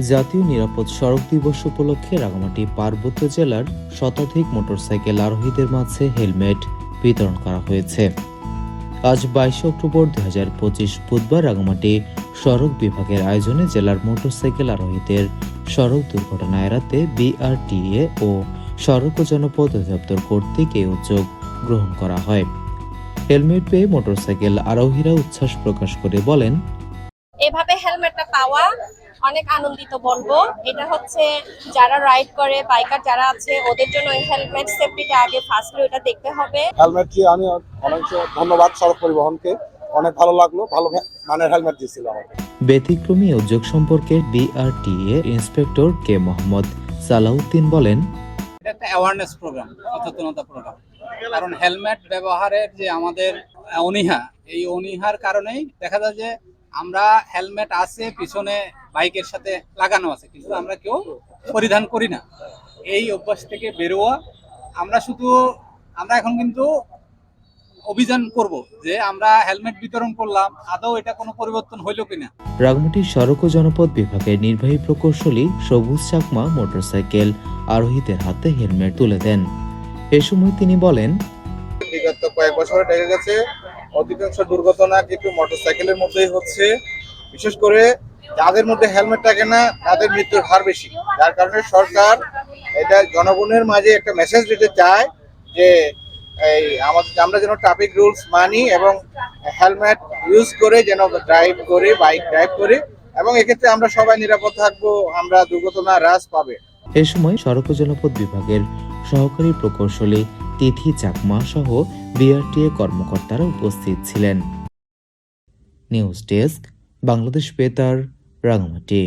জাতীয় নিরাপদ সড়ক দিবস উপলক্ষে রাঙামাটি পার্বত্য জেলার শতাধিক মোটরসাইকেল আরোহীদের মাঝে হেলমেট বিতরণ করা হয়েছে। আজ বাইশে অক্টোবর দুই হাজার পঁচিশ বুধবার রাঙামাটি সড়ক বিভাগের আয়োজনে জেলার মোটরসাইকেল আরোহীদের সড়ক দুর্ঘটনা এড়াতে বিআরটিএ ও সড়ক ও জনপথ অধিদপ্তর কর্তৃক এই উদ্যোগ গ্রহণ করা হয়। হেলমেট পেয়ে মোটরসাইকেল আরোহীরা উচ্ছ্বাস প্রকাশ করে বলেন এভাবে হেলমেটটা পাওয়া অনেক আনন্দিত বলব। এটা হচ্ছে যারা রাইড করে বাইকার যারা আছে ওদের জন্য ওই হেলমেট সেফটিটা আগে ফার্স্টলি ওটা দেখতে হবে। হেলমেট দিয়ে আমি অনেক ধন্যবাদ সড়ক পরিবহনকে। অনেক ভালো লাগল ভালো মানের হেলমেট দিয়েছিল আমাকে। ব্যতিক্রমী উদ্যোগ সম্পর্কে BRTA inspector K Mohammad Salauddin বলেন এটা একটা অ্যাওয়ারনেস প্রোগ্রাম সচেতনতা প্রোগ্রাম কারণ হেলমেট ব্যবহারের যে আমাদের অনীহা এই অনীহার কারণেই দেখা যায় যে আমরা হেলমেট আছে পিছনে বাইকের সাথে লাগানো আছে কিন্তু আমরা কেউ পরিধান করি না। এই অভ্যাস থেকে বেরোয়া আমরা শুধু আমরা এখন কিন্তু অভিযান করব যে আমরা হেলমেট বিতরণ করলাম আদৌ এটা কোনো পরিবর্তন হইল কিনা। রাগমাটি সড়ক ও জনপদ বিভাগের নির্বাহী প্রকৌশলী সবুজ চাকমা মোটরসাইকেল আরোহীদের হাতে হেলমেট তুলে দেন। এ সময় তিনি বলেন বিগত কয়েক বছর দেখা গেছে অধিকাংশ দুর্ঘটনা কিন্তু মোটরসাইকেলের মধ্যেই হচ্ছে। বিশেষ করে যাদের মধ্যে হেলমেট থাকে না, তাদের মৃত্যুর হার বেশি। যার কারণে সরকার এটা জনগণের মাঝে একটা মেসেজ দিতে চায় যে, এই আমাদের আমরা যেন ট্রাফিক রুলস মানি এবং হেলমেট ইউজ করে যেন ড্রাইভ করি বাইক ড্রাইভ করি এবং এক্ষেত্রে আমরা সবাই নিরাপদ থাকব, আমরা দুর্ঘটনা হ্রাস পাবে। এ সময় সড়ক জনপদ বিভাগের সহকারী প্রকৌশলী তিথি চাকমা সহ বিআরটিএ কর্মকর্তারা উপস্থিত ছিলেন। নিউজ ডেস্ক বাংলাদেশ বেতার রাঙামাটি